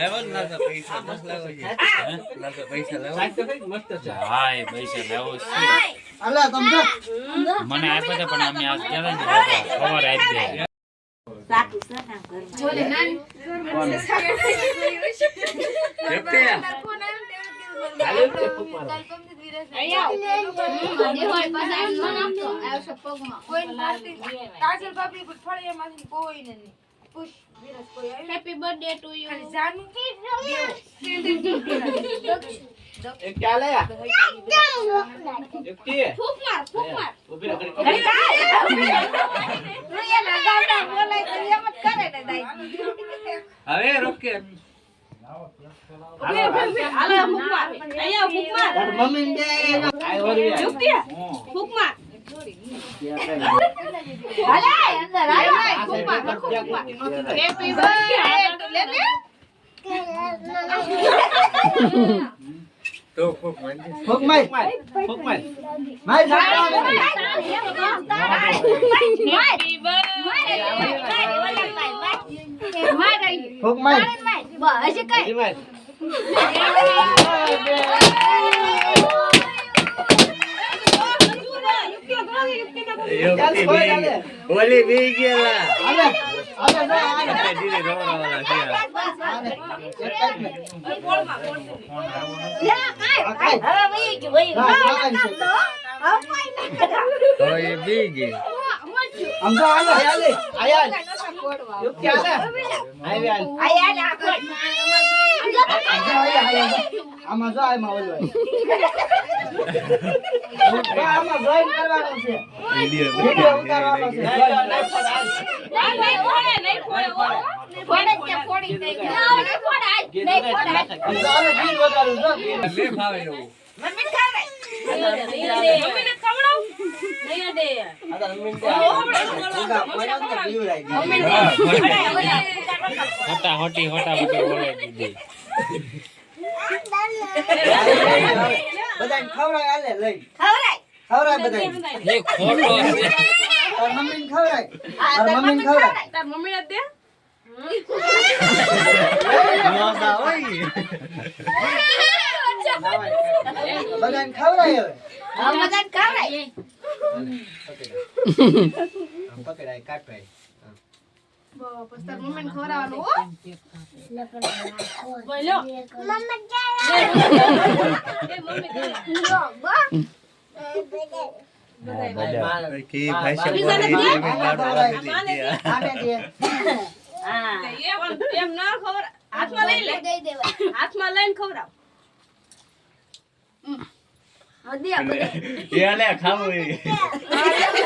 લેવો ને પૈસા મસ્ત લેવો છે ના પૈસા લેવો. સાહેબ તો કંઈક મસ્ત છે. હા એ પૈસા લેવો છે. અલા તમે મને આપ્યા હતા પણ અમે આજ ગયા ને ખબર પર ફળે કોઈ ને આવ્યું? હેપી બર્થડે ટુ યુ ખાલી જાનું એક ચાલે. ફૂક માર ફૂક માર હવે ને ફૂક માર અંદર હાલો. ફૂક માર ફૂક માર તો આલે આલે આયા. હાલ. આયા ને આ કોઈ. આમ તો આયા આયા આમાં જો આમાં ઓલો આમાં જોઈન કરવાનું છે. વિડિયો ઉતારવાનો. હોટા હોટી હોટા હોટી બોલે દીધી. બધાને ખવડાય આલે લઈ ખવડાય. ખવડાય બધાને એ ખોટો છે તાર મમ્મીને ખવડાય આ તાર તાર મમ્મીને મમ્મી ખવડાય તાર મમ્મીને દે નોંધા હોય બધાને ખવડાય હવે હવે બધાને ખવડાય. આમ પકડાય કાટવાય બસ તાર મમ્મીને ખવડાવવાનું હો બોલો એ મમ્મી કે ભાષા બીજાને બોલી દે. તમે લાડુ આપી દીધી આને દે હા. એમ એમ ના ખબર હાથમાં લઈ લે હાથમાં લઈને ખવડાવ હવે દે બધા. એ આલે ખાવું એ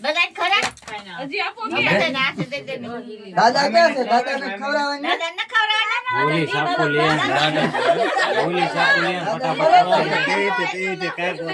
બધાને ખવડાય. હજી આપો કે? બધાને દે, દે, દે. દાદા ક્યાં છે? દાદાને ખવડાવવાની? દાદાને ન ખવડાવવાના? ઓલી સાપુ લે દાદા. ઓલી સાપુ લે ફટાફટ તે તે તે કાંઈ